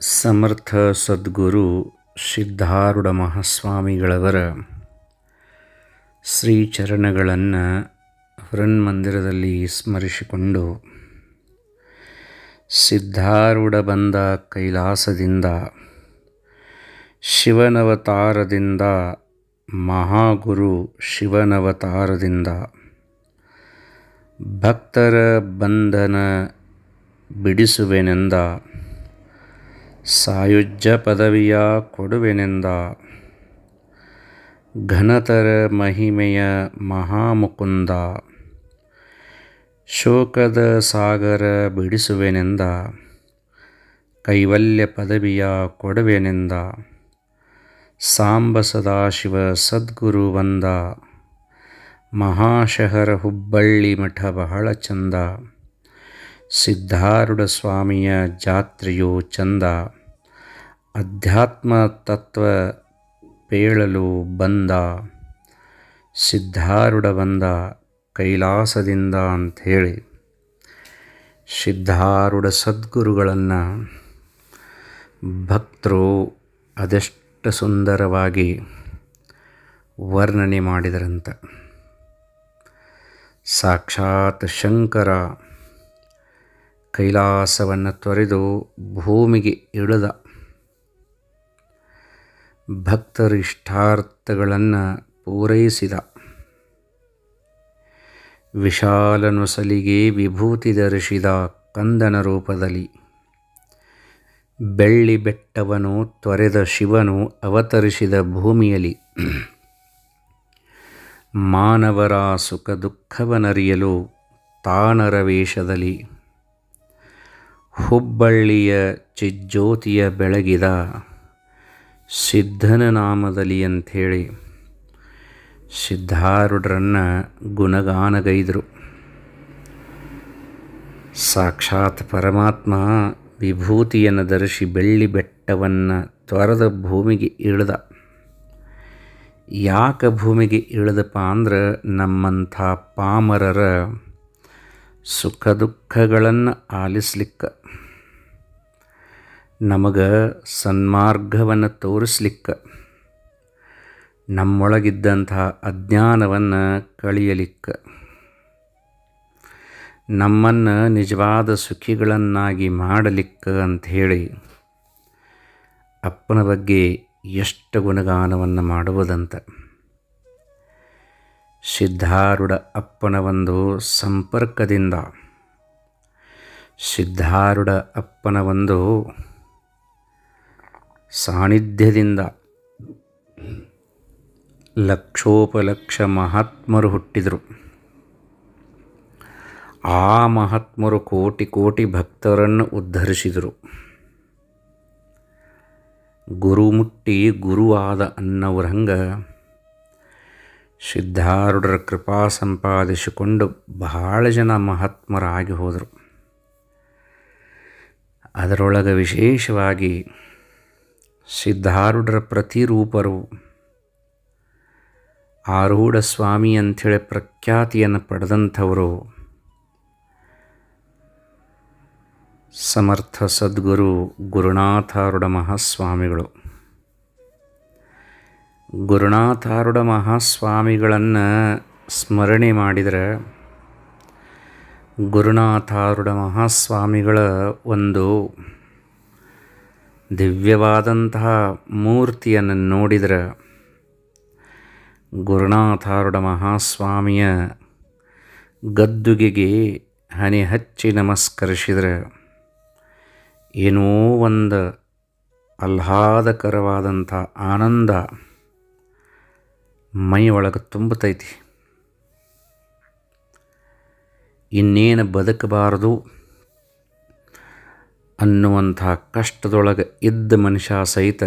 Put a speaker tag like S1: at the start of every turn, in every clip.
S1: ಸಮರ್ಥ ಸದ್ಗುರು ಸಿದ್ಧಾರೂಢ ಮಹಾಸ್ವಾಮಿಗಳವರ ಶ್ರೀಚರಣಗಳನ್ನು ಹೃನ್ಮಂದಿರದಲ್ಲಿ ಸ್ಮರಿಸಿಕೊಂಡು ಸಿದ್ಧಾರೂಢ ಬಂದ ಕೈಲಾಸದಿಂದ, ಶಿವನವತಾರದಿಂದ, ಮಹಾಗುರು ಶಿವನವತಾರದಿಂದ, ಭಕ್ತರ ಬಂಧನ ಬಿಡಿಸುವೆನೆಂದ ಸಾಯುಜ್ಯ ಪದವಿಯ ಕೊಡುವೆನೆಂದ. ಘನತರ ಮಹಿಮೆಯ ಮಹಾಮುಕುಂದ. ಶೋಕದ ಸಾಗರ ಬಿಡಿಸುವೆನೆಂದ. ಕೈವಲ್ಯ ಪದವಿಯ ಕೊಡುವೆನೆಂದ. ಸಾಂಬ ಸದಾಶಿವ ಸದ್ಗುರು ವಂದ ಮಹಾಶಹರ ಹುಬ್ಬಳ್ಳಿ ಮಠ ಬಹಳ ಚಂದ. ಸಿದ್ಧಾರೂಢ ಸ್ವಾಮಿಯ ಜಾತ್ರೆಯೋ ಚಂದ. ಅಧ್ಯಾತ್ಮ ತತ್ವ ಪೇಳಲು ಬಂದ, ಸಿದ್ಧಾರೂಢ ಬಂದ ಕೈಲಾಸದಿಂದ ಅಂಥೇಳಿ ಸಿದ್ಧಾರೂಢ ಸದ್ಗುರುಗಳನ್ನು ಭಕ್ತರು ಅದೆಷ್ಟು ಸುಂದರವಾಗಿ ವರ್ಣನೆ ಮಾಡಿದರಂತ. ಸಾಕ್ಷಾತ್ ಶಂಕರ ಕೈಲಾಸವನ್ನು ತೊರೆದು ಭೂಮಿಗೆ ಇಳಿದ ಭಕ್ತರ ಇಷ್ಟಾರ್ಥಗಳನ್ನು ಪೂರೈಸಿದ. ವಿಶಾಲನುಸಲಿಗೆ ವಿಭೂತಿ ಧರಿಸಿದ ಕಂದನ ರೂಪದಲ್ಲಿ. ಬೆಳ್ಳಿ ಬೆಟ್ಟವನು ತೊರೆದ ಶಿವನು ಅವತರಿಸಿದ ಭೂಮಿಯಲ್ಲಿ. ಮಾನವರ ಸುಖ ದುಃಖವನರಿಯಲು ತಾನರ ವೇಷದಲ್ಲಿ. ಹುಬ್ಬಳ್ಳಿಯ ಚಿಜ್ಜ್ಯೋತಿಯ ಬೆಳಗಿದ ಸಿದ್ಧನ ನಾಮದಲ್ಲಿ ಅಂಥೇಳಿ ಸಿದ್ಧಾರೂಢರನ್ನು ಗುಣಗಾನಗೈದರು. ಸಾಕ್ಷಾತ್ ಪರಮಾತ್ಮ ವಿಭೂತಿಯನ್ನು ಧರಿಸಿ ಬೆಳ್ಳಿ ಬೆಟ್ಟವನ್ನು ತೊರೆದ ಭೂಮಿಗೆ ಇಳಿದ. ಯಾಕೆ ಭೂಮಿಗೆ ಇಳಿದಪ್ಪ ಅಂದ್ರೆ ನಮ್ಮಂಥ ಪಾಮರರ ಸುಖ ದುಃಖಗಳನ್ನು ಆಲಿಸ್ಲಿಕ್ಕೆ. ನಮಗೆ ಸನ್ಮಾರ್ಗವನ್ನು ತೋರಿಸ್ಲಿಕ್ಕೆ. ನಮ್ಮೊಳಗಿದ್ದಂತಹ ಅಜ್ಞಾನವನ್ನು ಕಳಿಯಲಿಕ್ಕೆ. ನಮ್ಮನ್ನು ನಿಜವಾದ ಸುಖಿಗಳನ್ನಾಗಿ ಮಾಡಲಿಕ್ಕೆ ಅಂಥೇಳಿ ಅಪ್ಪನ ಬಗ್ಗೆ ಎಷ್ಟು ಗುಣಗಾನವನ್ನು ಮಾಡುವುದಂತ. ಸಿದ್ಧಾರೂಢ ಅಪ್ಪನ ಒಂದು ಸಂಪರ್ಕದಿಂದ, ಸಿದ್ಧಾರೂಢ ಅಪ್ಪನ ಒಂದು ಸಾನ್ನಿಧ್ಯದಿಂದ ಲಕ್ಷೋಪಲಕ್ಷ ಮಹಾತ್ಮರು ಹುಟ್ಟಿದರು. ಆ ಮಹಾತ್ಮರು ಕೋಟಿ ಕೋಟಿ ಭಕ್ತರನ್ನು ಉದ್ಧರಿಸಿದರು. ಗುರು ಮುಟ್ಟಿ ಗುರುವಾದ ಅನ್ನೋರ ಹಂಗೆ ಸಿದ್ಧಾರೂಢರ ಕೃಪಾ ಸಂಪಾದಿಸಿಕೊಂಡು ಬಹಳ ಜನ ಮಹಾತ್ಮರಾಗಿ ಹೋದರು. ಅದರೊಳಗೆ ವಿಶೇಷವಾಗಿ ಸಿದ್ಧಾರೂಢರ ಪ್ರತಿರೂಪರು. ಆರೂಢ ಸ್ವಾಮಿ ಅಂಥೇಳಿ ಪ್ರಖ್ಯಾತಿಯನ್ನು ಪಡೆದಂಥವರು. ಸಮರ್ಥ ಸದ್ಗುರು ಗುರುನಾಥಾರೂಢ ಮಹಾಸ್ವಾಮಿಗಳು ಗುರುನಾಥಾರೂಢ ಮಹಾಸ್ವಾಮಿಗಳನ್ನು ಸ್ಮರಣೆ ಮಾಡಿದರೆ ಗುರುನಾಥಾರೂಢ ಮಹಾಸ್ವಾಮಿಗಳ ಒಂದು ದಿವ್ಯವಾದಂತಹ ಮೂರ್ತಿಯನ್ನು ನೋಡಿದರೆ ಗುರುನಾಥಾರುಢ ಮಹಾಸ್ವಾಮಿಯ ಗದ್ದುಗೆಗೆ ಹನಿ ಹಚ್ಚಿ ನಮಸ್ಕರಿಸಿದರೆ. ಏನೋ ಒಂದು ಆಹ್ಲಾದಕರವಾದಂಥ ಆನಂದ ಮೈ ಒಳಗೆ ತುಂಬತೈತಿ. ಇನ್ನೇನು ಬದುಕಬಾರದು? ಅನ್ನುವಂಥ ಕಷ್ಟದೊಳಗೆ ಇದ್ದ ಮನುಷ್ಯ ಸಹಿತ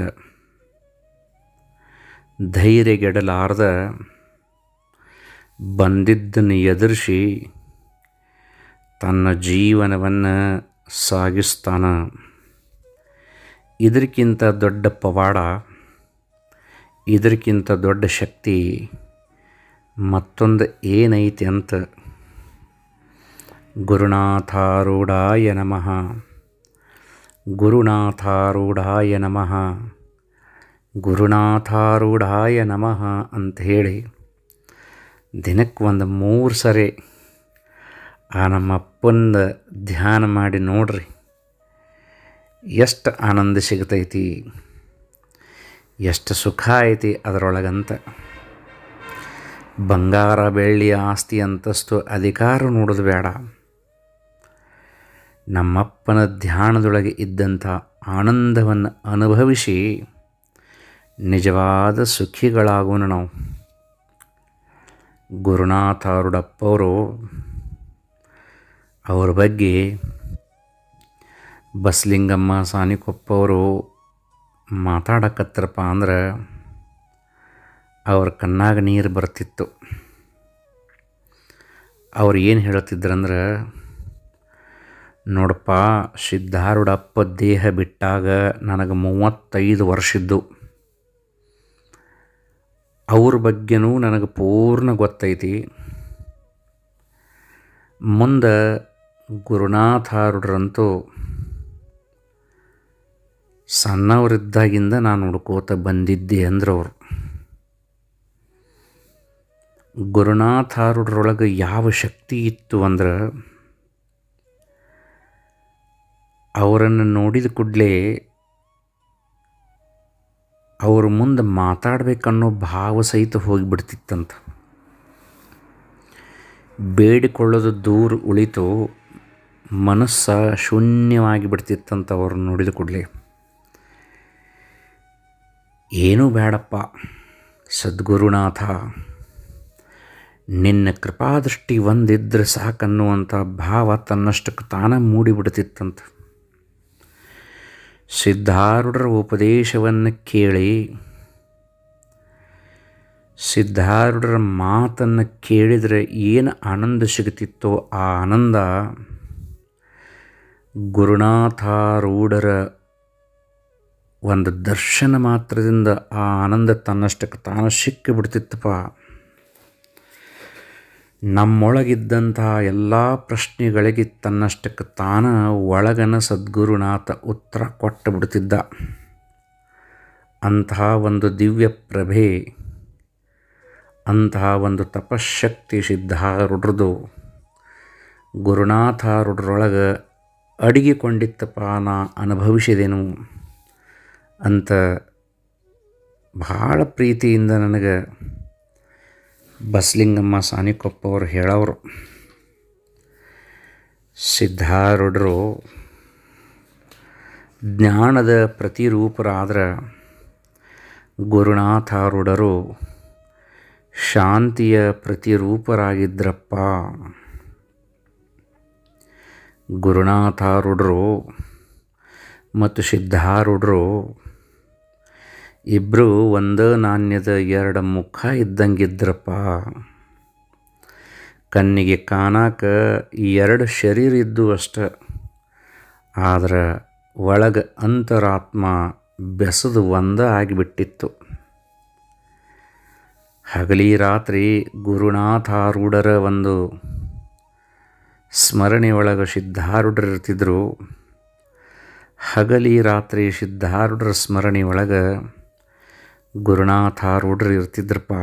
S1: ಧೈರ್ಯಗೆಡಲಾರ್ದ ಬಂದಿದ್ದನ್ನು ಎದುರಿಸಿ ತನ್ನ ಜೀವನವನ್ನು ಸಾಗಿಸ್ತಾನ. ಇದಕ್ಕಿಂತ ದೊಡ್ಡ ಪವಾಡ, ಇದಕ್ಕಿಂತ ದೊಡ್ಡ ಶಕ್ತಿ ಮತ್ತೊಂದು ಏನೈತಿ ಅಂತ ಗುರುನಾಥಾರೂಢಾಯ ನಮಃ. ಗುರುನಾಥಾರೂಢಾಯ ನಮಃ. ಗುರುನಾಥಾರೂಢಾಯ ನಮಃ ಅಂತ ಹೇಳಿ ದಿನಕ್ಕೆ ಒಂದು ಮೂರು ಸರಿ ಆ ನಮ್ಮ ಧ್ಯಾನ ಮಾಡಿ ನೋಡ್ರಿ. ಎಷ್ಟು ಆನಂದ ಸಿಗ್ತೈತಿ, ಎಷ್ಟು ಸುಖ ಐತಿ ಅದರೊಳಗಂತ. ಬಂಗಾರ, ಬೆಳ್ಳಿ, ಆಸ್ತಿ, ಅಂತಸ್ತು, ಅಧಿಕಾರ ನೋಡೋದು ಬೇಡ. ನಮ್ಮಪ್ಪನ ಧ್ಯಾನದೊಳಗೆ ಇದ್ದಂಥ ಆನಂದವನ್ನು ಅನುಭವಿಸಿ ನಿಜವಾದ ಸುಖಿಗಳಾಗೋಣ ನಾವು. ಗುರುನಾಥ ಅರುಡಪ್ಪವರು ಅವ್ರ ಬಗ್ಗೆ ಬಸಲಿಂಗಮ್ಮ ಸಾನಿಕೊಪ್ಪವರು ಮಾತಾಡಕತ್ತರಪ್ಪ ಅಂದ್ರೆ ಅವ್ರ ಕಣ್ಣಾಗ ನೀರು ಬರ್ತಿತ್ತು. ಅವ್ರು ಏನು ಹೇಳ್ತಿದ್ರಂದ್ರೆ ನೋಡಪ್ಪ, ಸಿದ್ಧಾರೂಢಪ್ಪ ದೇಹ ಬಿಟ್ಟಾಗ ನನಗೆ ಮೂವತ್ತೈದು ವರ್ಷದ್ದು. ಅವ್ರ ಬಗ್ಗೆನೂ ನನಗೆ ಪೂರ್ಣ ಗೊತ್ತೈತಿ. ಮುಂದೆ ಗುರುನಾಥಾರುಡ್ರಂತೂ ಸಣ್ಣವರಿದ್ದಾಗಿಂದ ನಾನು ಹುಡ್ಕೋತ ಬಂದಿದ್ದೆ ಅಂದ್ರೆ ಅವರು ಗುರುನಾಥಾರುಡ್ರೊಳಗೆ ಯಾವ ಶಕ್ತಿ ಇತ್ತು ಅಂದ್ರೆ ಅವರನ್ನು ನೋಡಿದ ಕೂಡಲೇ ಅವ್ರ ಮುಂದೆ ಮಾತಾಡಬೇಕನ್ನೋ ಭಾವ ಸಹಿತ ಹೋಗಿಬಿಡ್ತಿತ್ತಂತ. ಬೇಡಿಕೊಳ್ಳೋದು ದೂರ ಉಳಿತು ಮನಸ್ಸ ಶೂನ್ಯವಾಗಿ ಬಿಡ್ತಿತ್ತಂತ ಅವ್ರನ್ನ ನೋಡಿದ ಕೂಡಲೇ. ಏನೂ ಬೇಡಪ್ಪ, ಸದ್ಗುರುನಾಥ, ನಿನ್ನ ಕೃಪಾದೃಷ್ಟಿ ಒಂದಿದ್ರೆ ಸಾಕನ್ನುವಂಥ ಭಾವ ತನ್ನಷ್ಟಕ್ಕೆ ತಾನೇ ಮೂಡಿಬಿಡ್ತಿತ್ತಂತ. ಸಿದ್ಧಾರೂಢರ ಉಪದೇಶವನ್ನು ಕೇಳಿ, ಸಿದ್ಧಾರೂಢರ ಮಾತನ್ನು ಕೇಳಿದರೆ ಏನು ಆನಂದ ಸಿಗುತ್ತಿತ್ತೋ ಆ ಆನಂದ ಗುರುನಾಥಾರೂಢರ ಒಂದು ದರ್ಶನ ಮಾತ್ರದಿಂದ ಆ ಆನಂದ ತನ್ನಷ್ಟಕ್ಕೆ ತಾನು ಸಿಕ್ಕಿಬಿಡ್ತಿತ್ತಪ್ಪ. ನಮ್ಮೊಳಗಿದ್ದಂತಹ ಎಲ್ಲ ಪ್ರಶ್ನೆಗಳಿಗೆ ತನ್ನಷ್ಟಕ್ಕೆ ತಾನ ಒಳಗನ ಸದ್ಗುರುನಾಥ ಉತ್ತರ ಕೊಟ್ಟು ಬಿಡ್ತಿದ್ದ ಅಂತಹ ಒಂದು ದಿವ್ಯ ಪ್ರಭೆ, ಅಂತಹ ಒಂದು ತಪಶಕ್ತಿ ಸಿದ್ಧಾರೂಢರದು ಗುರುನಾಥಾರೂಢರೊಳಗೆ ಅಡಿಗೆಕೊಂಡಿತ್ತಪ್ಪ ನಾ ಅನುಭವಿಸಿದೆನು ಅಂತ ಭಾಳ ಪ್ರೀತಿಯಿಂದ ನನಗೆ ಬಸಲಿಂಗಮ್ಮ ಸಾನಿಕೊಪ್ಪ ಅವರು ಹೇಳೋರು ಸಿದ್ಧಾರೂಢರು ಜ್ಞಾನದ ಪ್ರತಿರೂಪರಾದ್ರೆ ಗುರುನಾಥಾರೂಢರು ಶಾಂತಿಯ ಪ್ರತಿರೂಪರಾಗಿದ್ರಪ್ಪ. ಗುರುನಾಥಾರೂಢರು ಮತ್ತು ಸಿದ್ಧಾರೂಢರು ಇಬ್ಬರು ಒಂದೇ ನಾಣ್ಯದ ಎರಡು ಮುಖ ಇದ್ದಂಗಿದ್ರಪ್ಪ. ಕಣ್ಣಿಗೆ ಕಾಣಾಕ ಎರಡು ಶರೀರ ಇದ್ದು ಅಷ್ಟ. ಆದ್ರೆ ಒಳಗೆ ಅಂತರಾತ್ಮ ಬೆಸದು ಒಂದ ಆಗಿಬಿಟ್ಟಿತ್ತು. ಹಗಲಿ ರಾತ್ರಿ ಗುರುನಾಥಾರೂಢರ ಒಂದು ಸ್ಮರಣೆ ಸಿದ್ಧಾರೂಢರಿರ್ತಿದ್ರು ಹಗಲಿ ರಾತ್ರಿ ಸಿದ್ಧಾರೂಢರ ಸ್ಮರಣೆ ಒಳಗೆ ಗುರುನಾಥಾರೂಢರು ಇರ್ತಿದ್ರಪ್ಪ.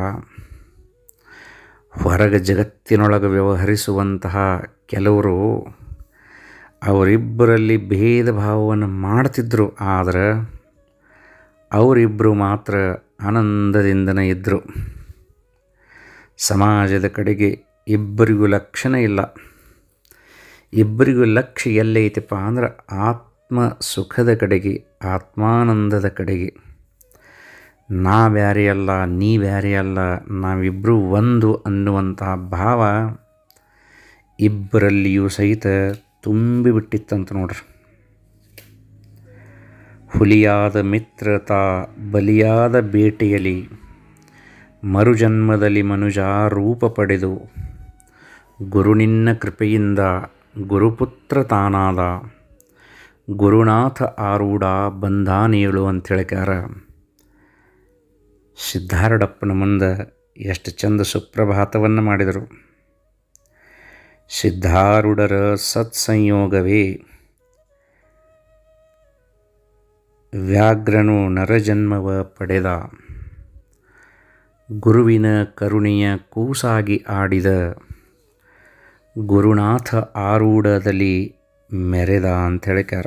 S1: ಹೊರಗೆ ಜಗತ್ತಿನೊಳಗೆ ವ್ಯವಹರಿಸುವಂತಹ ಕೆಲವರು ಅವರಿಬ್ಬರಲ್ಲಿ ಭೇದ ಭಾವವನ್ನು ಮಾಡ್ತಿದ್ದರು ಆದರೆ ಅವರಿಬ್ಬರು ಮಾತ್ರ ಆನಂದದಿಂದನೇ ಇದ್ದರು ಸಮಾಜದ ಕಡೆಗೆ ಇಬ್ಬರಿಗೂ ಲಕ್ಷಣ ಇಲ್ಲ. ಇಬ್ಬರಿಗೂ ಲಕ್ಷ್ಯ ಎಲ್ಲೈತಪ್ಪ ಅಂದ್ರೆ ಆತ್ಮ ಸುಖದ ಕಡೆಗೆ, ಆತ್ಮಾನಂದದ ಕಡೆಗೆ. ನಾ ಬ್ಯಾರೆ ಅಲ್ಲ ನೀ ಬ್ಯಾರೆ ಅಲ್ಲ ನಾವಿಬ್ಬರು ಒಂದು ಅನ್ನುವಂತಹ ಭಾವ ಇಬ್ಬರಲ್ಲಿಯೂ ಸಹಿತ ತುಂಬಿಬಿಟ್ಟಿತ್ತಂತ ನೋಡ್ರಿ. ಹುಲಿಯಾದ ಮಿತ್ರತಾ, ಬಲಿಯಾದ ಬೇಟೆಯಲ್ಲಿ ಮರುಜನ್ಮದಲ್ಲಿ ಮನುಜ ರೂಪ ಪಡೆದು ಗುರುನಿನ್ನ ಕೃಪೆಯಿಂದ ಗುರುಪುತ್ರ ತಾನಾದ, ಗುರುನಾಥ ಆರೂಢ ಬಂಧಾನೇಳು ಅಂತ ಹೇಳ್ಕ್ಯಾರ ಸಿದ್ಧಾರೂಢಪ್ಪನ ಮುಂದೆ ಎಷ್ಟು ಚಂದ ಸುಪ್ರಭಾತವನ್ನು ಮಾಡಿದರು. ಸಿದ್ಧಾರುಡರ ಸತ್ಸಂಯೋಗವೇ ವ್ಯಾಘ್ರನು ನರಜನ್ಮವ ಪಡೆದ. ಗುರುವಿನ ಕರುಣೆಯ ಕೂಸಾಗಿ ಆಡಿದ. ಗುರುನಾಥ ಆರೂಢದಲ್ಲಿ ಮೆರೆದ ಅಂತ ಹೇಳ್ಯಾರ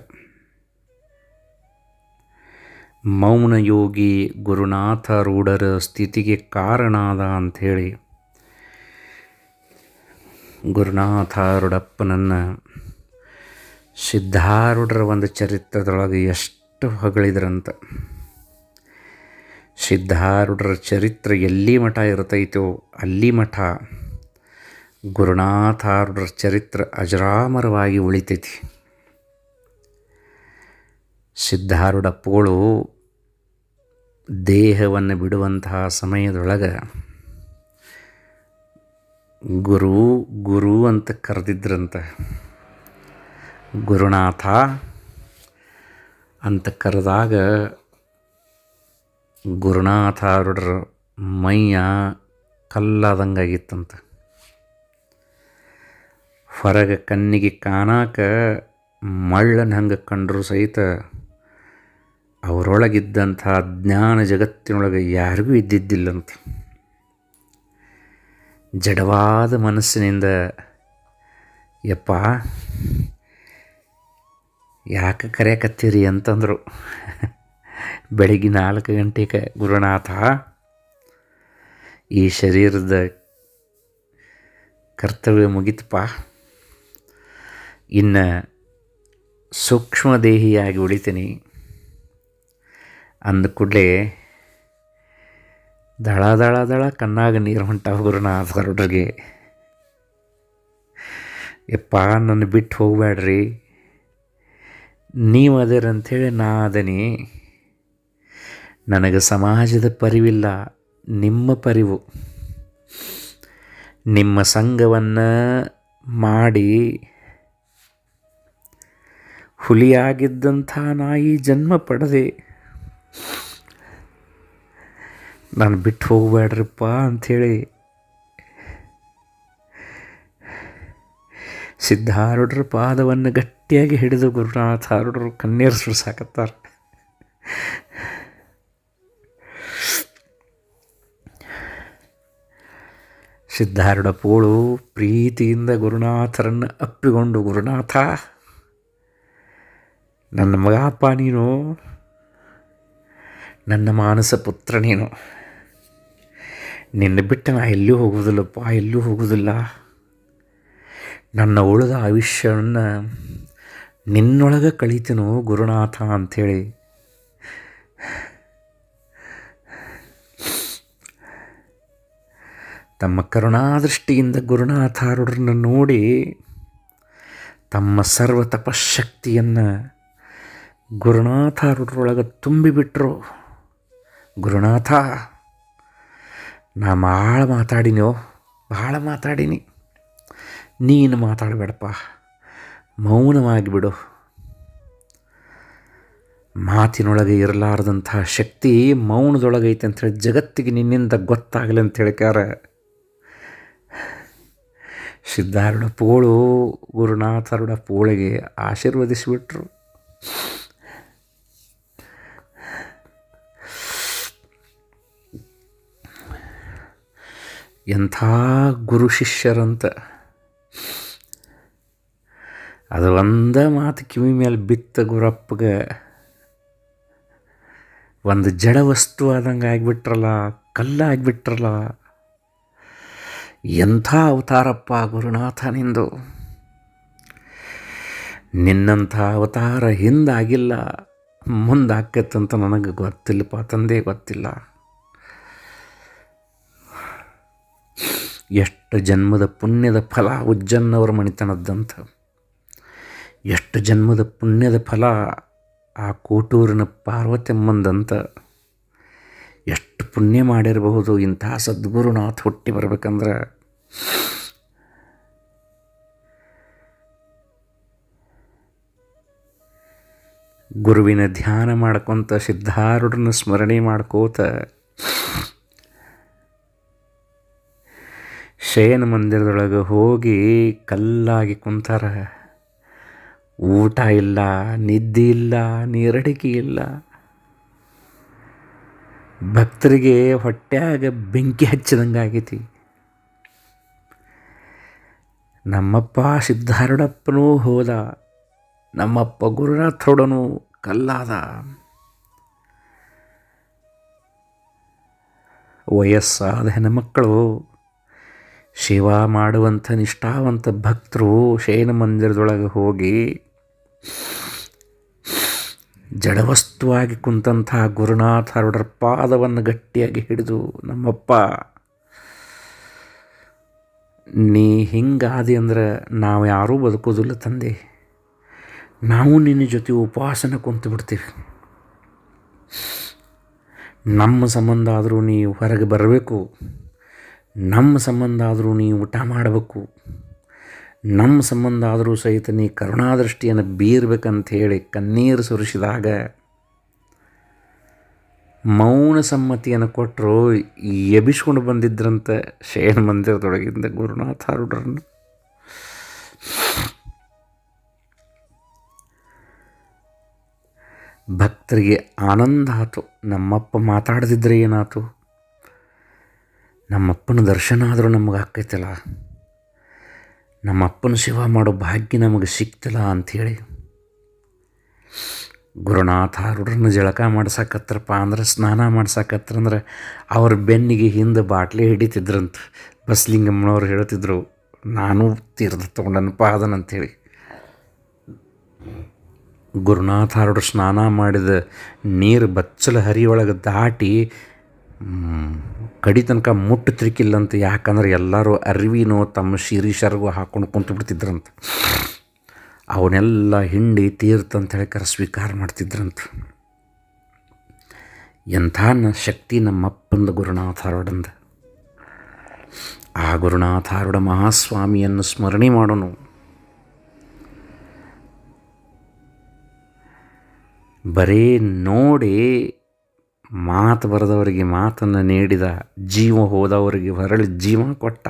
S1: ಮೌನಯೋಗಿ ಗುರುನಾಥರೂಢರ ಸ್ಥಿತಿಗೆ ಕಾರಣ ಅದ ಅಂಥೇಳಿ ಗುರುನಾಥಾರುಡಪ್ಪನನ್ನು ಸಿದ್ಧಾರೂಢರ ಒಂದು ಚರಿತ್ರದೊಳಗೆ ಎಷ್ಟು ಹೊಗಳಿದ್ರಂತ. ಸಿದ್ಧಾರೂಢರ ಚರಿತ್ರೆ ಎಲ್ಲಿ ಮಠ ಇರ್ತೈತೋ ಅಲ್ಲಿ ಮಠ ಗುರುನಾಥಾರೂಢರ ಚರಿತ್ರೆ ಅಜರಾಮರವಾಗಿ ಉಳಿತೈತಿ. ಸಿದ್ಧಾರೂಢಪ್ಪಗಳು ದೇಹವನ್ನು ಬಿಡುವಂತಹ ಸಮಯದೊಳಗೆ ಗುರು ಗುರು ಅಂತ ಕರೆದಿದ್ರಂತೆ. ಗುರುನಾಥ ಅಂತ ಕರೆದಾಗ ಗುರುನಾಥಾರುಡ್ರ ಮೈಯ ಕಲ್ಲಾದಂಗಾಗಿತ್ತಂತ. ಹೊರಗೆ ಕಣ್ಣಿಗೆ ಕಾಣಾಕ ಮಳ್ಳನ ಹಂಗೆ ಕಂಡರೂ ಸಹಿತ ಅವರೊಳಗಿದ್ದಂಥ ಜ್ಞಾನ ಜಗತ್ತಿನೊಳಗೆ ಯಾರಿಗೂ ಇದ್ದಿದ್ದಿಲ್ಲಂತ. ಜಡವಾದ ಮನಸ್ಸಿನಿಂದ, ಯಪ್ಪ, ಯಾಕೆ ಕರೆಯಕತ್ತೀರಿ ಅಂತಂದರು. ಬೆಳಗ್ಗೆ ನಾಲ್ಕು ಗಂಟೆಗೆ ಗುರುನಾಥ, ಈ ಶರೀರದ ಕರ್ತವ್ಯ ಮುಗಿತಪ್ಪ. ಇನ್ನು ಸೂಕ್ಷ್ಮದೇಹಿಯಾಗಿ ಉಳಿತೀನಿ. ಅಂದ ಕೂಡಲೇ ದಳ ದಳ ದಳ ಕಣ್ಣಾಗ ನೀರು ಹೊಂಟಾವ ಗುರುನಾಥ ಹೊರಡ್ರಿಗೆ ಯಪ್ಪ ನನ್ನ ಬಿಟ್ಟು ಹೋಗಬೇಡ್ರಿ ನೀವು ಅದೇರಂಥೇಳಿ ನಾ ಅದನಿ. ನನಗೆ ಸಮಾಜದ ಪರಿವಿಲ್ಲ, ನಿಮ್ಮ ಪರಿವು. ನಿಮ್ಮ ಸಂಘವನ್ನು ಮಾಡಿ ಹುಲಿಯಾಗಿದ್ದಂಥ ನಾಯಿ ಜನ್ಮ ಪಡೆದೆ. ನಾನು ಬಿಟ್ಟು ಹೋಗಬೇಡ್ರಪ್ಪ ಅಂಥೇಳಿ ಸಿದ್ಧಾರೂಢರ ಪಾದವನ್ನು ಗಟ್ಟಿಯಾಗಿ ಹಿಡಿದು ಗುರುನಾಥ ಆರುಡ್ರು ಕಣ್ಣೀರು ಸುರಿಸಾಕತ್ತಾರೆ ಸಿದ್ಧಾರೂಢ ಪೋಳು ಪ್ರೀತಿಯಿಂದ ಗುರುನಾಥರನ್ನು ಅಪ್ಪಿಕೊಂಡು, ಗುರುನಾಥ, ನನ್ನ ಮಗಪ್ಪ ನೀನು ನನ್ನ ಮಾನಸ ಪುತ್ರ ನೀನು ನಿನ್ನ ಬಿಟ್ಟು ನಾ ಎಲ್ಲೂ ಹೋಗುವುದಿಲ್ಲಪ್ಪ, ಎಲ್ಲೂ ಹೋಗುವುದಿಲ್ಲ. ನನ್ನ ಉಳಿದ ಆಯುಷ್ಯವನ್ನು ನಿನ್ನೊಳಗೆ ಕಳೀತೀನೋ ಗುರುನಾಥ ಅಂಥೇಳಿ. ತಮ್ಮ ಕರುಣಾದೃಷ್ಟಿಯಿಂದ ಗುರುನಾಥಾರುಡ್ರನ್ನ ನೋಡಿ ತಮ್ಮ ಸರ್ವ ತಪಶಕ್ತಿಯನ್ನು ಗುರುನಾಥಾರುಡ್ರೊಳಗೆ ತುಂಬಿಬಿಟ್ರು. ಗುರುನಾಥ, ನಾ ಭಾಳ ಮಾತಾಡಿನೋ, ಭಾಳ ಮಾತಾಡೀನಿ. ನೀನು ಮಾತಾಡಬೇಡಪ್ಪ, ಮೌನವಾಗಿ ಬಿಡು. ಮಾತಿನೊಳಗೆ ಇರಲಾರದಂಥ ಶಕ್ತಿ ಮೌನದೊಳಗೈತೆ ಅಂಥೇಳಿ ಜಗತ್ತಿಗೆ ನಿನ್ನಿಂದ ಗೊತ್ತಾಗಲಿ ಅಂತ ಹೇಳಿಕಾರ ಸಿದ್ಧಾರೂಢ ಪೋಳು ಗುರುನಾಥರುಡ ಪೋಳಿಗೆ ಆಶೀರ್ವದಿಸಿಬಿಟ್ರು. ಎಂಥ ಗುರು ಶಿಷ್ಯರಂತ. ಅದು ಒಂದ ಮಾತು ಕಿವಿ ಮೇಲೆ ಬಿತ್ತ ಗುರಪ್ಪಗೆ, ಒಂದು ಜಡ ವಸ್ತು ಆದಂಗೆ ಆಗಿಬಿಟ್ರಲ್ಲ, ಕಲ್ಲ ಆಗಿಬಿಟ್ರಲ್ಲ. ಎಂಥ ಅವತಾರಪ್ಪ ಗುರುನಾಥ ನಿಂದು. ನಿನ್ನಂಥ ಅವತಾರ ಹಿಂದಾಗಿಲ್ಲ, ಮುಂದಾಕತ್ತಂತ ನನಗೆ ಗೊತ್ತಿಲ್ಲಪ್ಪ ತಂದೆ ಗೊತ್ತಿಲ್ಲ. ಎಷ್ಟು ಜನ್ಮದ ಪುಣ್ಯದ ಫಲ ಉಜ್ಜನ್ನವರ ಮಣಿತನದ್ದಂಥ, ಎಷ್ಟು ಜನ್ಮದ ಪುಣ್ಯದ ಫಲ ಆ ಕೋಟೂರಿನ ಪಾರ್ವತಮ್ಮಂದಂತ ಎಷ್ಟು ಪುಣ್ಯ ಮಾಡಿರಬಹುದು ಇಂಥ ಸದ್ಗುರುನಾಥ್ ಹುಟ್ಟಿ ಬರ್ಬೇಕಂದ್ರೆ, ಗುರುವಿನ ಧ್ಯಾನ ಮಾಡ್ಕೊತ ಸಿದ್ಧಾರೂಢನ ಸ್ಮರಣೆ ಮಾಡ್ಕೋತ ಶಯನ ಮಂದಿರದೊಳಗೆ ಹೋಗಿ ಕಲ್ಲಾಗಿ ಕುಂತಾರ. ಊಟ ಇಲ್ಲ, ನಿದ್ದೆ ಇಲ್ಲ, ನೀರಡಿಕೆ ಇಲ್ಲ. ಭಕ್ತರಿಗೆ ಹೊಟ್ಯಾಗ ಬೆಂಕಿ ಹಚ್ಚಿದಂಗೆ ಆಗೈತಿ. ನಮ್ಮಪ್ಪ ಸಿದ್ಧಾರೂಢಪ್ಪನೂ ಹೋದ, ನಮ್ಮಪ್ಪ ಗುರುನಾಥೋಡನು ಕಲ್ಲಾದ. ವಯಸ್ಸಾದ ಹೆಣ್ಮಕ್ಕಳು ಸೇವಾ ಮಾಡುವಂಥ ನಿಷ್ಠಾವಂತ ಭಕ್ತರು ಶಯನ ಮಂದಿರದೊಳಗೆ ಹೋಗಿ ಜಡವಸ್ತುವಾಗಿ ಕುಂತಹ ಗುರುನಾಥ ಹರಡರ ಪಾದವನ್ನು ಗಟ್ಟಿಯಾಗಿ ಹಿಡಿದು, ನಮ್ಮಪ್ಪ, ನೀ ಹಿಂಗಾದಿ ಅಂದ್ರೆ ನಾವು ಯಾರೂ ಬದುಕೋದಿಲ್ಲ ತಂದೆ. ನಾವು ನಿನ್ನ ಜೊತೆ ಉಪವಾಸನ ಕುಂತು ಬಿಡ್ತೀವಿ. ನಮ್ಮ ಸಂಬಂಧ ಆದರೂ ನೀವು ಹೊರಗೆ ಬರಬೇಕು. ನಮ್ಮ ಸಂಬಂಧ ಆದರೂ ನೀ ಊಟ ಮಾಡಬೇಕು. ನಮ್ಮ ಸಂಬಂಧ ಆದರೂ ಸಹಿತ ನೀ ಕರುಣಾದೃಷ್ಟಿಯನ್ನು ಬೀರ್ಬೇಕಂತ ಹೇಳಿ ಕಣ್ಣೀರು ಸುರಿಸಿದಾಗ ಮೌನ ಸಮ್ಮತಿಯನ್ನು ಕೊಟ್ಟರು ಎಬಿಸ್ಕೊಂಡು ಬಂದಿದ್ರಂತ ಶಯನ ಮಂದಿರದೊಳಗಿಂದ ಗುರುನಾಥ ಆರೂಢರನ್ನು ಭಕ್ತರಿಗೆ ಆನಂದ ಆತು. ನಮ್ಮಪ್ಪ ಮಾತಾಡದಿದ್ದರೆ ಏನಾಯ್ತು ನಮ್ಮಪ್ಪನ ದರ್ಶನ ಆದರೂ ನಮಗೆ ಆಕೈತಲ್ಲ ನಮ್ಮಪ್ಪನ ಸೇವಾ ಮಾಡೋ ಭಾಗ್ಯ ನಮಗೆ ಸಿಕ್ತಲ್ಲ ಅಂಥೇಳಿ. ಗುರುನಾಥ ಆರೂಢರನ್ನ ಜಳಕ ಮಾಡ್ಸಕತ್ರಪ್ಪ ಅಂದ್ರೆ, ಸ್ನಾನ ಮಾಡ್ಸಕತ್ರಂದ್ರೆ ಅವ್ರ ಬೆನ್ನಿಗೆ ಹಿಂದೆ ಬಾಟ್ಲಿ ಹಿಡಿತಿದ್ರಂತ ಬಸ್ಲಿಂಗಮ್ಮನವ್ರು ಹೇಳ್ತಿದ್ರು, ನಾನು ತೀರ್ಥ ತೊಗೊಂಡನಪ್ಪ ಅದನಂಥೇಳಿ. ಗುರುನಾಥ ಆರೂಢರು ಸ್ನಾನ ಮಾಡಿದ ನೀರು ಬಚ್ಚಲ ಹರಿಯೊಳಗೆ ದಾಟಿ ಕಡಿ ತನಕ ಮುಟ್ಟತಿರ್ಕಿಲ್ಲಂತ ಯಾಕಂದ್ರೆ ಎಲ್ಲರೂ ಅರಿವಿನೋ ತಮ್ಮ ಶಿರೀಷರಿಗೂ ಹಾಕ್ಕೊಂಡು ಕುಂತು ಬಿಡ್ತಿದ್ರಂತ. ಅವನ್ನೆಲ್ಲ ಹಿಂಡಿ ತೀರ್ಥ ಅಂತ ಹೇಳ್ಕರ ಸ್ವೀಕಾರ ಮಾಡ್ತಿದ್ರಂತ. ಎಂಥ ನ ಶಕ್ತಿ ನಮ್ಮಪ್ಪಂದ ಗುರುನಾಥ ಆರೂಢಂದ ಆ ಗುರುನಾಥ ಆರೂಢ ಮಹಾಸ್ವಾಮಿಯನ್ನು ಸ್ಮರಣೆ ಮಾಡೋನು. ಬರೀ ನೋಡಿ ಮಾತು ಬರೆದವರಿಗೆ ಮಾತನ್ನು ನೀಡಿದ ಜೀವ ಹೋದವರಿಗೆ ಹೊರಳಿ ಜೀವ ಕೊಟ್ಟ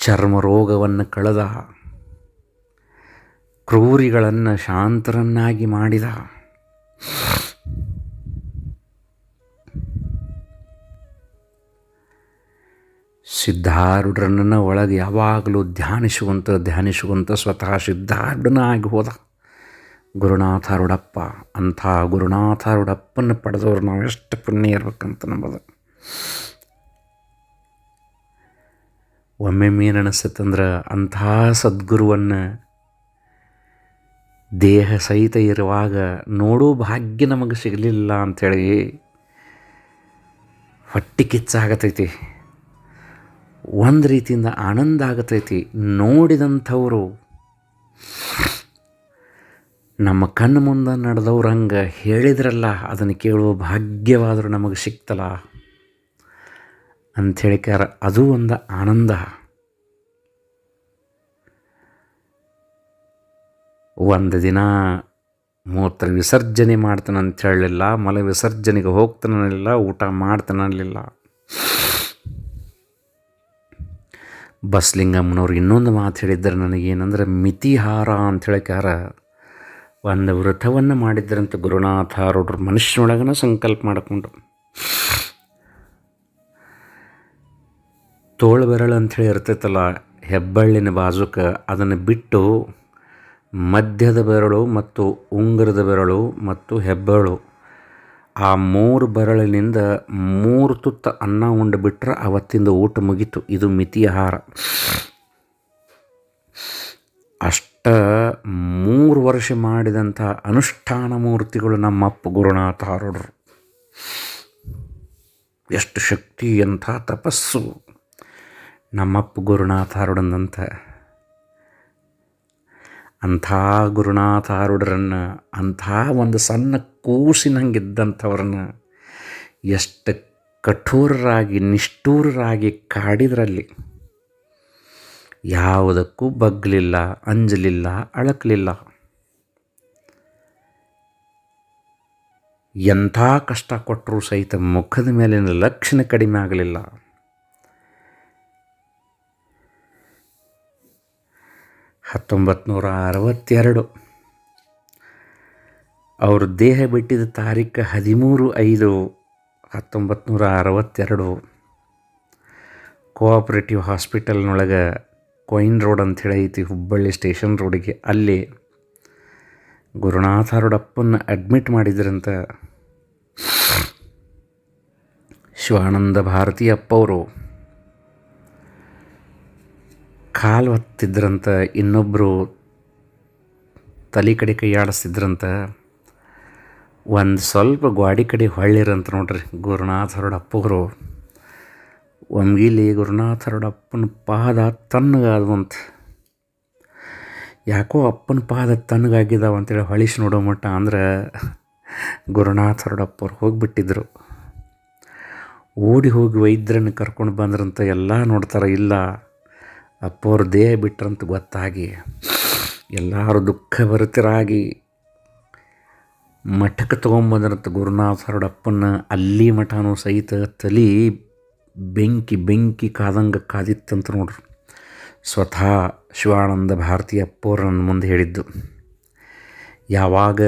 S1: ಚರ್ಮ ರೋಗವನ್ನು ಕಳೆದ ಕ್ರೂರಿಗಳನ್ನು ಶಾಂತರನ್ನಾಗಿ ಮಾಡಿದ ಸಿದ್ಧಾರೂಢರನ್ನು ಒಳಗೆ ಯಾವಾಗಲೂ ಧ್ಯಾನಿಸುವಂಥ ಧ್ಯಾನಿಸುವಂತ ಸ್ವತಃ ಸಿದ್ಧಾರೂಢನ ಆಗಿ ಹೋದ. ಗುರುನಾಥಾರೂಢಪ್ಪ ಅಂಥ ಗುರುನಾಥಾರೂಢಪ್ಪನ ಪಡೆದವ್ರು ನಾವು ಎಷ್ಟು ಪುಣ್ಯ ಇರ್ಬೇಕಂತ ನಂಬೋದು. ಒಮ್ಮೆ ಮೀನು ಅನಿಸ್ತಂದ್ರೆ ಅಂಥ ಸದ್ಗುರುವನ್ನು ದೇಹ ಸಹಿತ ಇರುವಾಗ ನೋಡೋ ಭಾಗ್ಯ ನಮಗೆ ಸಿಗಲಿಲ್ಲ ಅಂಥೇಳಿ ಹೊಟ್ಟೆ ಕಿಚ್ಚಾಗತೈತಿ. ಒಂದು ರೀತಿಯಿಂದ ಆನಂದ ಆಗತೈತಿ. ನೋಡಿದಂಥವರು ನಮ್ಮ ಕಣ್ಣು ಮುಂದೆ ನಡೆದವ್ರು ಹಂಗೆ ಹೇಳಿದ್ರಲ್ಲ, ಅದನ್ನು ಕೇಳುವ ಭಾಗ್ಯವಾದರೂ ನಮಗೆ ಸಿಕ್ತಲ್ಲ. ಅಂಥೇಳಿಕಾರ ಅದು ಒಂದು ಆನಂದ. ಒಂದು ದಿನ ಮೂತ್ರ ವಿಸರ್ಜನೆ ಮಾಡ್ತಾನೆ ಅಂತ ಹೇಳಲಿಲ್ಲ, ಮಲ ವಿಸರ್ಜನೆಗೆ ಹೋಗ್ತಾನಿಲ್ಲ ಊಟ ಮಾಡ್ತಾನಲ್ಲಿಲ್ಲ ಬಸ್ಲಿಂಗಮ್ಮನವ್ರು ಇನ್ನೊಂದು ಮಾತು ಹೇಳಿದ್ದಾರೆ ನನಗೇನಂದ್ರೆ ಮಿತಿಹಾರ ಅಂತ ಹೇಳಿಕಾರ ಒಂದು ವ್ರತವನ್ನು ಮಾಡಿದ್ರಂತೆ ಗುರುನಾಥಾರೂಢರು ಮನುಷ್ಯನೊಳಗನ ಸಂಕಲ್ಪ ಮಾಡಿಕೊಂಡು. ತೋಳು ಬೆರಳು ಅಂಥೇಳಿ ಇರ್ತೈತಲ್ಲ, ಹೆಬ್ಬಳ್ಳಿನ ಬಾಜುಕ ಅದನ್ನು ಬಿಟ್ಟು ಮಧ್ಯದ ಬೆರಳು ಮತ್ತು ಉಂಗುರದ ಬೆರಳು ಮತ್ತು ಹೆಬ್ಬೆರಳು ಆ ಮೂರು ಬೆರಳಿನಿಂದ ಮೂರು ತುತ್ತ ಅನ್ನ ಉಂಡು ಬಿಟ್ಟರೆ ಅವತ್ತಿಂದ ಊಟ ಮುಗೀತು. ಇದು ಮಿತಿ ಆಹಾರ ಅಷ್ಟ ಮೂರು ವರ್ಷ ಮಾಡಿದಂಥ ಅನುಷ್ಠಾನ ಮೂರ್ತಿಗಳು ನಮ್ಮಪ್ಪ ಗುರುನಾಥ ಆರೋಡ್ರು. ಎಷ್ಟು ಶಕ್ತಿ, ಎಂಥ ತಪಸ್ಸು. ನಮ್ಮಪ್ಪ ಗುರುನಾಥ ಆರೋಡಂದಂಥ, ಅಂಥ ಗುರುನಾಥ ಆರುಡ್ರನ್ನು, ಅಂಥ ಒಂದು ಸಣ್ಣ ಕೂಸಿನಂಗಿದ್ದಂಥವ್ರನ್ನ ಎಷ್ಟು ಕಠೋರರಾಗಿ, ನಿಷ್ಠೂರರಾಗಿ ಕಾಡಿದ್ರಲ್ಲಿ ಯಾವುದಕ್ಕೂ ಬಗ್ಲಿಲ್ಲ, ಅಂಜಲಿಲ್ಲ, ಅಳಕಲಿಲ್ಲ. ಎಂಥ ಕಷ್ಟ ಕೊಟ್ಟರೂ ಸಹಿತ ಮುಖದ ಮೇಲಿನ ಲಕ್ಷಣ ಕಡಿಮೆ ಆಗಲಿಲ್ಲ. ಹತ್ತೊಂಬತ್ತು ನೂರ ಅರವತ್ತೆರಡು ಅವರು ದೇಹ ಬಿಟ್ಟಿದ ತಾರೀಖು ಹದಿಮೂರು ಐದು ಹತ್ತೊಂಬತ್ತು ನೂರ ಅರವತ್ತೆರಡು ಕೋಆಪ್ರೇಟಿವ್ ಹಾಸ್ಪಿಟಲ್ನೊಳಗೆ ಕೊಯಿನ್ ರೋಡ್ ಅಂಥೇಳಿ ಐತಿ, ಹುಬ್ಬಳ್ಳಿ ಸ್ಟೇಷನ್ ರೋಡಿಗೆ. ಅಲ್ಲಿ ಗುರುನಾಥ ರೋಡಪ್ಪನ ಅಡ್ಮಿಟ್ ಮಾಡಿದ್ರಂತ ಶಿವಾನಂದ ಭಾರತಿ ಅಪ್ಪವರು. ಕಾಲು ಹೊತ್ತಿದ್ರಂತ ಇನ್ನೊಬ್ಬರು ತಲೆ ಕಡೆ ಕೈಯಾಡಿಸ್ತಿದ್ರಂತ ಒಂದು ಸ್ವಲ್ಪ ಗ್ವಾಡಿ ಕಡೆ ಹೊಳ್ಳಿರಂತ ನೋಡ್ರಿ ಗುರುನಾಥ ರೋಡಪ್ಪವರು ಒಮ್ಗಿಲಿ ಗುರುನಾಥ ಅಪ್ಪನ ಪಾದ ತಣ್ಣಗಾದವಂತ ಯಾಕೋ ಅಪ್ಪನ ಪಾದ ತನ್ನಗಾಗಿದಾವ ಅಂತೇಳಿ ಹೊಳಿಸಿ ನೋಡೋ ಮಟ್ಟ ಅಂದ್ರೆ ಗುರುನಾಥ ರೋಡಪ್ಪವ್ರು ಹೋಗಿಬಿಟ್ಟಿದ್ರು. ಓಡಿ ಹೋಗಿ ವೈದ್ಯರನ್ನು ಕರ್ಕೊಂಡು ಬಂದ್ರಂತ ಎಲ್ಲ ನೋಡ್ತಾರೆ, ಇಲ್ಲ ಅಪ್ಪವ್ರ ದೇಹ ಬಿಟ್ರಂತ ಗೊತ್ತಾಗಿ ಎಲ್ಲರೂ ದುಃಖ ಬರುತ್ತಿರಾಗಿ ಮಠಕ್ಕೆ ತೊಗೊಂಬಂದ್ರಂತ ಗುರುನಾಥ ರೋಡಪ್ಪನ ಅಲ್ಲಿ ಮಠನೂ ಸಹಿತ ತಲೆ ಬೆಂಕಿ ಬೆಂಕಿ ಕಾದಂಗ ಕಾದಿತ್ತಂತ ನೋಡ್ರಿ. ಸ್ವತಃ ಶಿವಾನಂದ ಭಾರತೀಯ ಅಪ್ಪವ್ರು ನನ್ನ ಮುಂದೆ ಹೇಳಿದ್ದು, ಯಾವಾಗ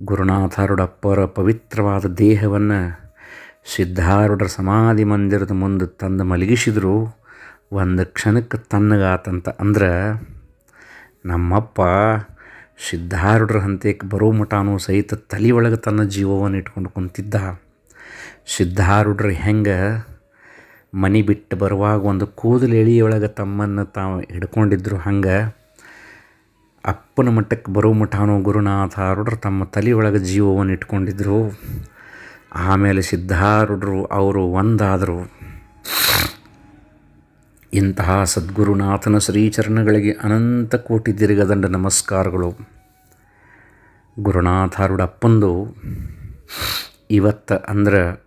S1: ಗುರುನಾಥಾರುಡಪ್ಪರ ಪವಿತ್ರವಾದ ದೇಹವನ್ನು ಸಿದ್ಧಾರುಡರ ಸಮಾಧಿ ಮಂದಿರದ ಮುಂದೆ ತಂದು ಮಲಗಿಸಿದ್ರು, ಒಂದು ಕ್ಷಣಕ್ಕೆ ತನ್ನಗಾತಂತ ಅಂದ್ರೆ, ನಮ್ಮಪ್ಪ ಸಿದ್ಧಾರುಡ್ರ ಹಂತಕ್ಕೆ ಬರೋ ಮಟಾನು ಸಹಿತ ತಲೆ ಒಳಗೆ ತನ್ನ ಜೀವವನ್ನು ಇಟ್ಕೊಂಡು ಕುಂತಿದ್ದ. ಸಿದ್ಧಾರೂಢರು ಹೆಂಗೆ ಮನೆ ಬಿಟ್ಟು ಬರುವಾಗ ಒಂದು ಕೂದಲು ಎಳಿಯೊಳಗೆ ತಮ್ಮನ್ನು ತಾವು ಹಿಡ್ಕೊಂಡಿದ್ರು ಹಂಗೆ ಅಪ್ಪನ ಮಟ್ಟಕ್ಕೆ ಬರೋ ಮಠಾನೋ ಗುರುನಾಥ ಆರುಡ್ರು ತಮ್ಮ ತಲೆಯೊಳಗೆ ಜೀವವನ್ನು ಇಟ್ಕೊಂಡಿದ್ರು. ಆಮೇಲೆ ಸಿದ್ಧಾರೂಢರು ಅವರು ಒಂದಾದರು. ಇಂತಹ ಸದ್ಗುರುನಾಥನ ಶ್ರೀಚರಣಗಳಿಗೆ ಅನಂತ ಕೋಟಿ ದೀರ್ಘದಂಡ ನಮಸ್ಕಾರಗಳು. ಗುರುನಾಥಾರೂಢಪ್ಪಂದು ಇವತ್ತು ಅಂದ್ರೆ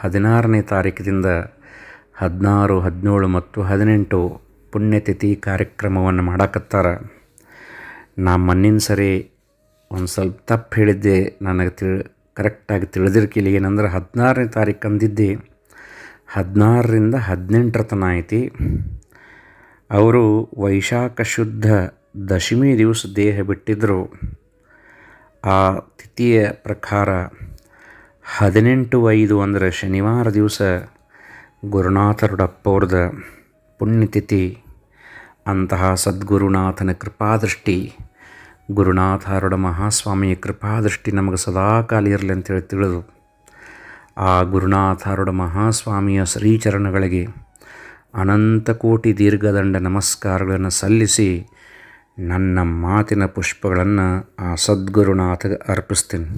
S1: ಹದಿನಾರನೇ ತಾರೀಕಿನಿಂದ ಹದಿನಾರು, ಹದಿನೇಳು ಮತ್ತು ಹದಿನೆಂಟು ಪುಣ್ಯತಿಥಿ ಕಾರ್ಯಕ್ರಮವನ್ನು ಮಾಡಾಕತ್ತಾರ. ನಾ ಮಣ್ಣಿನ ಸರಿ ಒಂದು ಸ್ವಲ್ಪ ತಪ್ಪು ಹೇಳಿದ್ದೆ. ನನಗೆ ತಿಳ್ ಕರೆಕ್ಟಾಗಿ ತಿಳಿದಿರ್ಕಿಲ್ಲ. ಏನಂದ್ರೆ ಹದಿನಾರನೇ ತಾರೀಕು ಅಂದಿದ್ದೆ. ಹದಿನಾರರಿಂದ ಹದಿನೆಂಟರ ತನ ಐತಿ. ಅವರು ವೈಶಾಖ ಶುದ್ಧ ದಶಮಿ ದಿವಸ ದೇಹ ಬಿಟ್ಟಿದ್ದರು ಆ ತಿಥಿಯ ಪ್ರಕಾರ ಹದಿನೆಂಟು ಐದು ಅಂದರೆ ಶನಿವಾರ ದಿವಸ ಗುರುನಾಥರುಡಪ್ಪವ್ರದ ಪುಣ್ಯತಿಥಿ. ಅಂತಹ ಸದ್ಗುರುನಾಥನ ಕೃಪಾದೃಷ್ಟಿ, ಗುರುನಾಥಾರುಡ ಮಹಾಸ್ವಾಮಿಯ ಕೃಪಾದೃಷ್ಟಿ ನಮಗೆ ಸದಾಕಾಲ ಇರಲಿ ಅಂತೇಳಿ ತಿಳಿದು, ಆ ಗುರುನಾಥಾರುಡ ಮಹಾಸ್ವಾಮಿಯ ಶ್ರೀಚರಣಗಳಿಗೆ ಅನಂತ ಕೋಟಿ ದೀರ್ಘದಂಡ ನಮಸ್ಕಾರಗಳನ್ನು ಸಲ್ಲಿಸಿ ನನ್ನ ಮಾತಿನ ಪುಷ್ಪಗಳನ್ನು ಆ ಸದ್ಗುರುನಾಥಗೆ ಅರ್ಪಿಸ್ತೀನಿ.